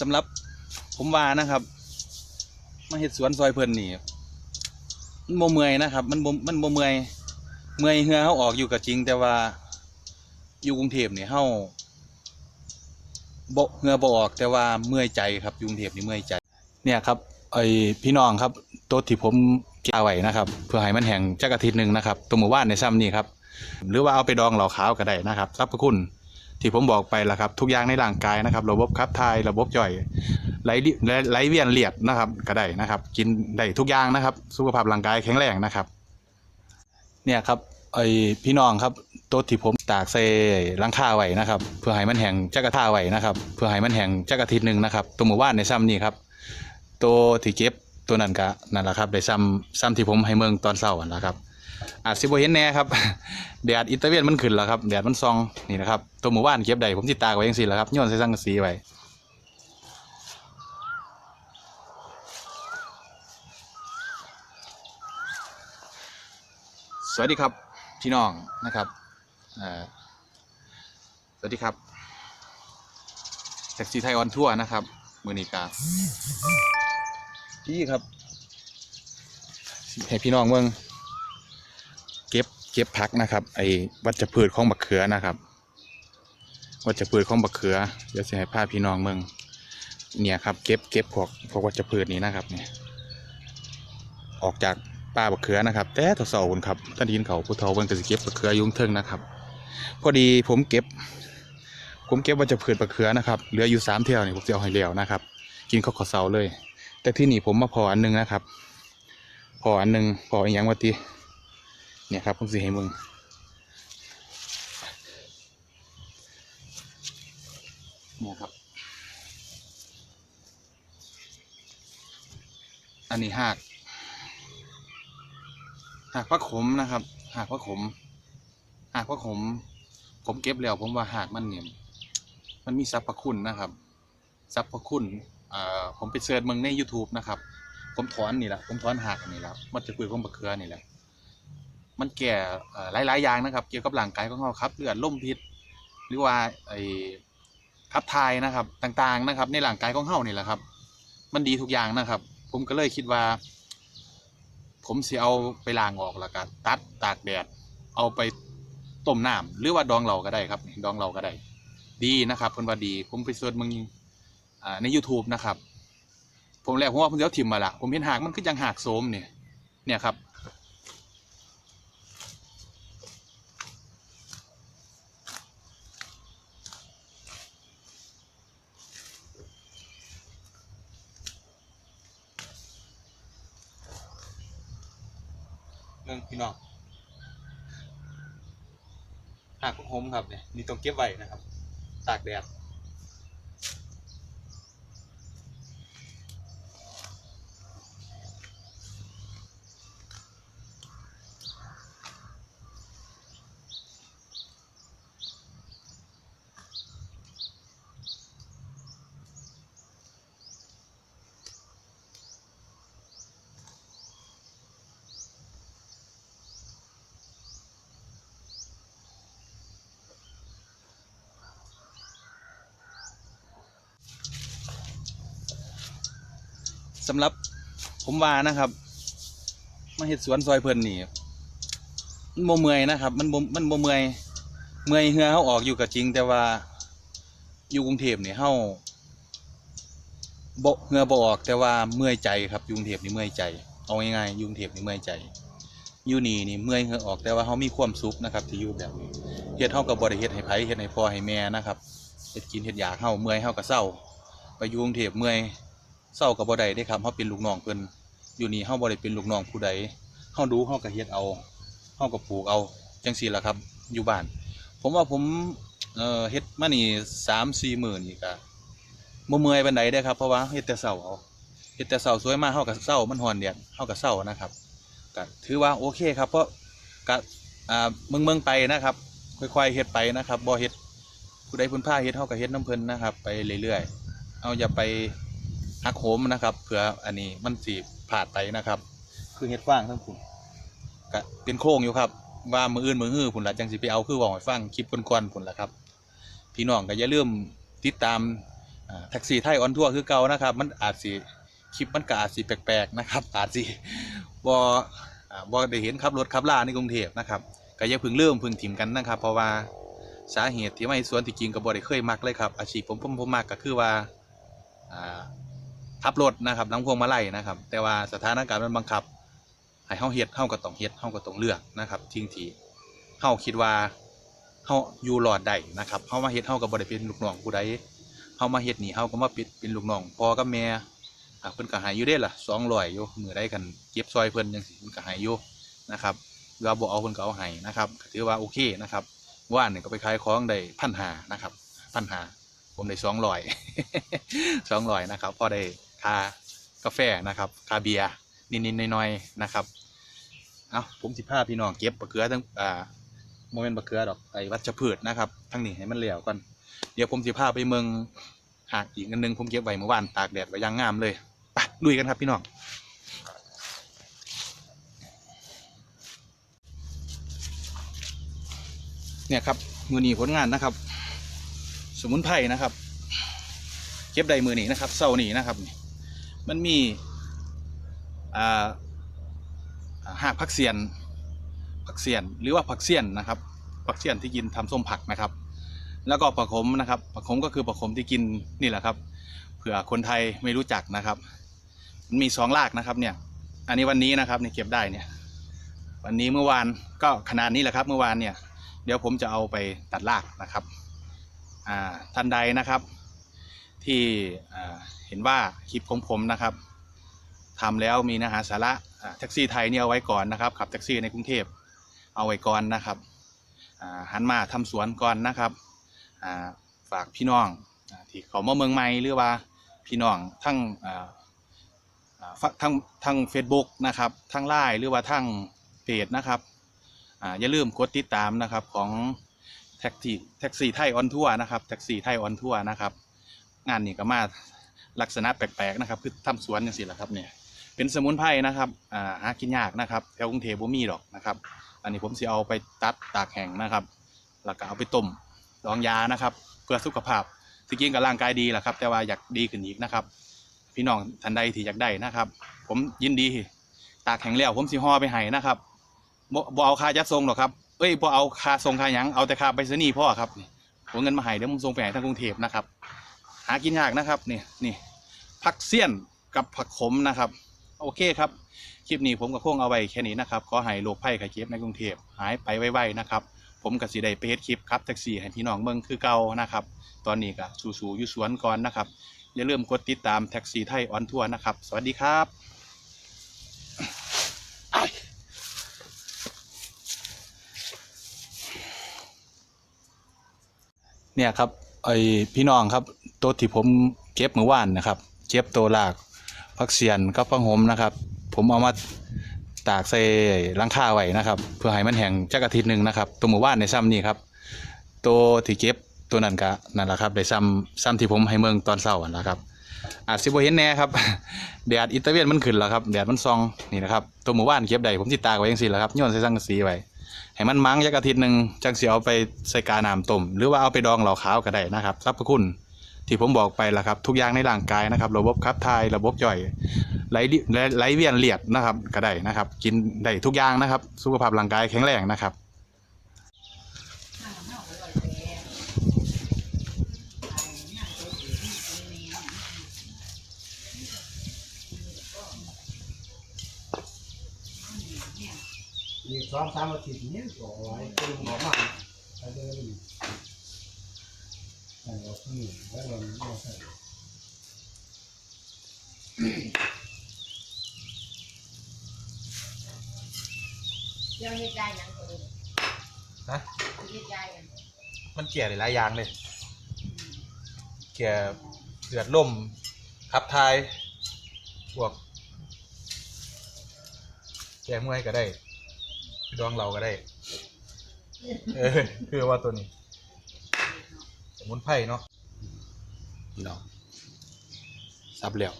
สำหรับผมว่านะครับมาเฮ็ดสวนซอยเพลินนี่มันบ่เมยนะครับ มันมันบ่เมยเมยเหือเฮาออกอยู่ก็จริง แต่ว่าอยู่กรุงเทพนี่เฮาบ่เหือบออก แต่ว่าเมื่อยใจครับอยู่กรุงเทพนี่เมื่อยใจ เนี่ยครับไอพี่น้องครับตัวที่ผมเก็บเอาไว้นะครับ เพื่อให้มันแห้งจักอาทิตย์หนึ่งนะครับ ตัวหมู่บ้านในซ้ำนี่ครับ หรือว่าเอาไปดองเหล่าขาวก็ได้นะครับสรรพคุณ ที่ผมบอกไปแล้วครับ ทุกอย่างในร่างกายนะครับ ระบบขับถ่ายระบบย่อยไหลไหลเวียนเลียดนะครับก็ได้นะครับ กินได้ทุกอย่างนะครับ สุขภาพร่างกายแข็งแรงนะครับ เนี่ยครับไอพี่น้องครับตัวที่ผมตากใส่หลังคาไว้นะครับ เพื่อให้มันแห้งจักอาท่าไว้นะครับ เพื่อให้มันแห้งจักอาทิตหนึ่งนะครับ ตัวหมู่บ้านในซ้ำนี่ครับ ตัวที่เก็บตัวนั้นก็นั่นแหละครับได้ซ้ำซ้ำที่ผมให้เมืองตอนเช้านั่นแหละครับอาจสิบเห็นแน่ครับ แดดอิตาเวนมันขึ้นแล้วครับแดดมันซองนี่นะครับตัวหมู่บ้านเก็บได้ผมติดตากไว้จังซี่แหละครับโย้อนใส่สังกะสีไว้สวัสดีครับพี่น้องนะครับเอ่อสวัสดีครับแท็กซี่ไทยออนทัวร์นะครับมือนี้กาพี่ครับให้พี่น้องเมือง เก็บพักนะครับ ไอ้วัชพืชของบักเขือนะครับ วัชพืชของบักเขือเดี๋ยวจะให้าพี่น้องเมืองเนี่ยครับเก็บเก็บพวกพวกวัชพืชนี้นะครับเนี่ยออกจากป่าบักเขือนะครับ แต่ตัวเสาคนครับท่านดินเขาผู้เฒ่าเบิ่งแต่สิเก็บบักเขือยุ่งเทิงนะครับ พอดีผมเก็บ ผมเก็บวัชพืชบักเขือนะครับเหลืออยู่สามเที่ยวนี่ผมจะเอาให้แล้วนะครับ กินข้าวขาวเสาเลย แต่ที่นี่ผมมาพออันหนึงนะครับ พออันหนึงพออีกอย่างว่าตี เนี่ยครับผมสิให้มึงเนี่ยครับ อันนี้หาก หากพระขมนะครับ หากพระขม หากพระขม ผมเก็บแล้ว ผมว่าหากมันเนี่ยมันมีสรรพคุณนะครับสรรพคุณอ่าผมไปเสิร์ชมึงใน YouTube นะครับ ผมถอนนี่แหละ ผมถอนหากนนี้แล้วมันจะคุยของบักเขือนี่แหละ มันแก่หลายๆอย่างนะครับ เกี่ยวกับร่างกายของเราครับเลือดล่มพิษ หรือว่าไอ้ขับถ่ายนะครับต่างๆนะครับ ในร่างกายของเฮานี่แหละครับ มันดีทุกอย่างนะครับ ผมก็เลยคิดว่า ผมสิเอาไปล้างออกแล้วก็ตัดตากแดด เอาไปต้มน้ำหรือว่าดองเราก็ได้ครับดองเราก็ได้ ดีนะครับเพิ่นว่าดี ผมไปเสิร์ชมึงใน YouTube นะครับ ผมแรกผมว่าผมจะเอาถิ่มมาละผมเห็นหากมันคือจังหากโสมเนี่ยเนี่ยครับ เมืองพี่น้องหากของผมครับเนี่ยนี่ต้องเก็บไว้นะครับ ตากแดด สำหรับผมว่านะครับ มาเฮ็ดสวนซอยเพลินนี่มันบ่เมื่อยนะครับ มันบ่มันบ่เมื่อยเมื่อยเหือเฮาออกอยู่ก็จริง แต่ว่าอยู่กรุงเทพนี่เฮาบ่เหือบ่ออก แต่ว่าเมื่อยใจครับอยู่กรุงเทพนี่เมื่อยใจ เอาง่ายๆอยู่กรุงเทพนี่เมื่อยใจอยู่นี่นี่เมื่อยเหือออกแต่ว่าเฮามีความสุขนะครับ ที่อยู่แบบนี้เฮ็ดเฮาก็บ่ได้เฮ็ดให้ไผเฮ็ดให้พ่อให้แม่นะครับเฮ็ดกินเฮ็ดอยากเฮาเมื่อยเฮาก็เศร้าไปยู่กรุงเทพเมื่อย เศร้ากับบ่ได้เด้ครับเฮาเป็นลูกน้องเพิ่นอยู่นี่เฮาบ่ได้เป็นลูกน้องผู้ใดเฮาดูเฮาก็เฮ็ดเอาเฮาก็ปลูกเอาจังซี่ล่ะครับ อยู่บ้าน ผมว่าผมเอ่อเฮ็ดมานี่3-4มื้อนี่ก็บ่เมื่อยปานใดเด้ครับเพราะว่าเฮ็ดแต่เช้าเอาเฮ็ดแต่เช้าสวยมากเฮาก็เช้ามันฮ้อนแดดเฮาก็เช้านะครับก็ถือว่าโอเคครับ เพราะก็อ่าเมืองๆไปนะครับ ค่อยๆเฮ็ดไปนะครับบ่เฮ็ดผู้ใดเพิ่นพาเฮ็ดเฮาก็เฮ็ดนํเพิ่นนะครับ ไปเรื่อยๆเอาอย่าไป หักโหมนะครับเผื่ออันนี้มันสีผ่าดไปนะครับ คือเฮ็ดฟางทั้งคุณก็เป็นโค้งอยู่ครับ ว่ามืออื่นมือฮื้อพุ่นละจังสิไปเอาคือเว่าให้ฟังคลิปก่อนๆพุ่นละครับ พี่น้องก็อย่าลืมติดตามแท็กซี่ไทยออนทัวร์คือเก่านะครับ มันอาจสิคลิปมันก็อาจสิแปลกๆนะครับ อาจสิบ่อ่าบ่ได้เห็นขับรถขับลาในกรุงเทพนะครับก็อย่าพึ่งเริ่มพึ่งถิ่มกันนะครับ เพราะว่าสาเหตุที่ไม่สวนที่จริงก็บ่ได้เคยมักเลยครับ อาชีพผมผมผมมักก็คือว่าอ่า ขับรถนะครับน้ำพวงมาไลัยนะครับ แต่ว่าสถานการณ์มันบังคับให้เฮาเฮ็ดเฮาก็ต้องเฮ็ดเฮาก็ต้องเลือกนะครับทิ้งที่เฮาคิดว่าเฮาอยู่รอดได้นะครับเฮามาเฮ็ดเฮาก็บ่ได้เป็นลูกน้องผู้ใดเฮามาเฮ็ดนี่เฮาก็มาปิดเป็นลูกน้องพ่อกับแม่อะเพิ่นก็ให้อยู่เด้ล่ะ200อยู่มือใดกันเก็บซอยเพิ่นจังซี่เพิ่นก็ให้อยู่นะครับเราบ่เอาเพิ่นก็เอาให้นะครับถือว่าโอเคนะครับว่านเนี่ยก็ไปขายของได้1,500นะครับ1,500ผมได้200 200นะครับพอได้ ค่ากาแฟนะครับค่าเบียร์นิดๆหน่อยๆนะครับเอาผมสิพาพี่น้องเก็บบักเขือทั้งอ่าโมเมนต์บักเขือดอกไอ้วัชพืชนะครับทั้งนี้ให้มันเหลวก่อนเดี๋ยวผมสิพาไปเมืองหากอีกอันนึงผมเก็บไว้เมื่อวานตากแดดไว้ยังงามเลยไปลุยกันครับพี่น้องเนี่ยครับมือนี้ผลงานนะครับ สมุนไพรนะครับ เก็บได้มือนีนะครับเสาร์นี้นะครับนี่ มันมีอ่าอ่าหากผักเสียนผักเสียนหรือว่าผักเสียนนะครับผักเสียนที่กินทำส้มผักนะครับ แล้วก็ผักขมนะครับผักขมก็คือผักขมที่กินนี่แหละครับเผื่อคนไทยไม่รู้จักนะครับ มันมีสองรากนะครับเนี่ย อันนี้วันนี้นะครับเนี่ยเก็บได้เนี่ย วันนี้เมื่อวานก็ขนาดนี้แหละครับ เมื่อวานเนี่ย เดี๋ยวผมจะเอาไปตัดรากนะครับ อ่าท่านใดนะครับ ที่อ่า เห็นว่าคลิปของผมนะครับทำแล้วมีเนื้อหาสาระแท็กซี่ไทยเนี่ยเอาไว้ก่อนนะครับขับแท็กซี่ในกรุงเทพเอาไว้ก่อนนะครับหันมาทำสวนก่อนนะครับฝากพี่น้องที่เขามาเมืองใหม่หรือว่าพี่น้องทั้งทั้งทั้ง Facebook นะครับทั้งไลน์หรือว่าทั้งเพจนะครับออย่าลืมกดติดตามนะครับของแท็กซี่แท็กซี่ไทยออนทัวร์นะครับแท็กซี่ไทยออนทัวร์นะครับงานนี้ก็มา ลักษณะแปลกๆนะครับ คือทำสวนอย่างสิละครับเนี่ยเป็นสมุนไพรนะครับอ่าหากินยากนะครับแถวกรุงเทพบ่มีหรอกนะครับ อันนี้ผมสิเอาไปตัดตากแห้งนะครับแล้วก็เอาไปต้มดองยานะครับ เพื่อสุขภาพที่กินกับร่างกายดีแหละครับ แต่ว่าอยากดีขึ้นอีกนะครับ พี่น้องท่านใดที่อยากได้นะครับ ผมยินดีตากแห้งแล้วผมสิห่อไปให้นะครับบ่บ่เอาค่าจัดส่งหรอกครับเอ้ยบ่เอาค่าส่งค่าหยังเอาแต่ค่าไปรษณีย์พ่อครับผมเงินมาให้เดี๋ยวผมส่งไปให้ทางกรุงเทพนะครับหากินยากนะครับนี่นี่ ผักเสี้ยนกับผักขมนะครับ โอเคครับ คลิปนี้ผมก็คงเอาไว้แค่นี้นะครับ ขอให้โรคภัยไข้เจ็บในกรุงเทพหายไปไวๆนะครับ ผมก็สิได้ไปเฮ็ดคลิปครับแท็กซี่ให้พี่น้องเบิ่งคือเก่านะครับ ตอนนี้ก็สู่ๆอยู่สวนก่อนนะครับ อย่าลืมกดติดตามแท็กซี่ไทยออนทัวร์นะครับ สวัสดีครับเนี่ยครับไอพี่น้องครับตัวที่ผมเก็บเมื่อวานนะครับ เก็บตัวลากผักเสียนกับผักหมนะครับ ผมเอามาตากใส่ลังคาไว้นะครับ เพื่อให้มันแห้งจักอาทิตย์หนึ่งนะครับ ตัวหมู่บ้านในซ้ำนี่ครับ ตัวที่เก็บตัวนั้นก็นั่นแหละครับได้ซ้ำซ้ำที่ผมให้เมืองตอนเช้านั่นแหละครับ อาจสิบเห็นแน่ครับแดดอิตาเวียนมันขึ้นแล้วครับแดดมันซองนี่นะครับตัวหมู่บ้านเก็บได้ผมสิตากไว้จังซี่แหละครับย้อนใส่สังกะสีไว้ให้มันมั้งจักอาทิตย์หนึ่งจังสิเอาไปใส่กาหน้ำต้มหรือว่าเอาไปดองเหล่าขาวก็ได้นะครับสรรพคุณ ที่ผมบอกไปแล้วครับ ทุกอย่างในร่างกายนะครับ ระบบขับถ่ายระบบย่อยไหลไหลเวียนเลียดนะครับก็ได้นะครับ กินได้ทุกอย่างนะครับ สุขภาพร่างกายแข็งแรงนะครับอีกสองสามอาทิตย์นี้ก็เอาไว้ตื่นออมาอีกใส่อ อกที่นี่แล้วเราไม่ใส่เดี๋ยวเฮ็ดได้หยังตัวนี้ฮะเฮ็ดได้หยังมันเกี่ยหลายอย่างเลย เกี่ยเดือดล่มขับทายพวกแก้เมื่อยก็ได้ดองเราก็ได้ เออคือว่าตัวนี้สมุนไพรเนาะ พี่น้องซับแล้ว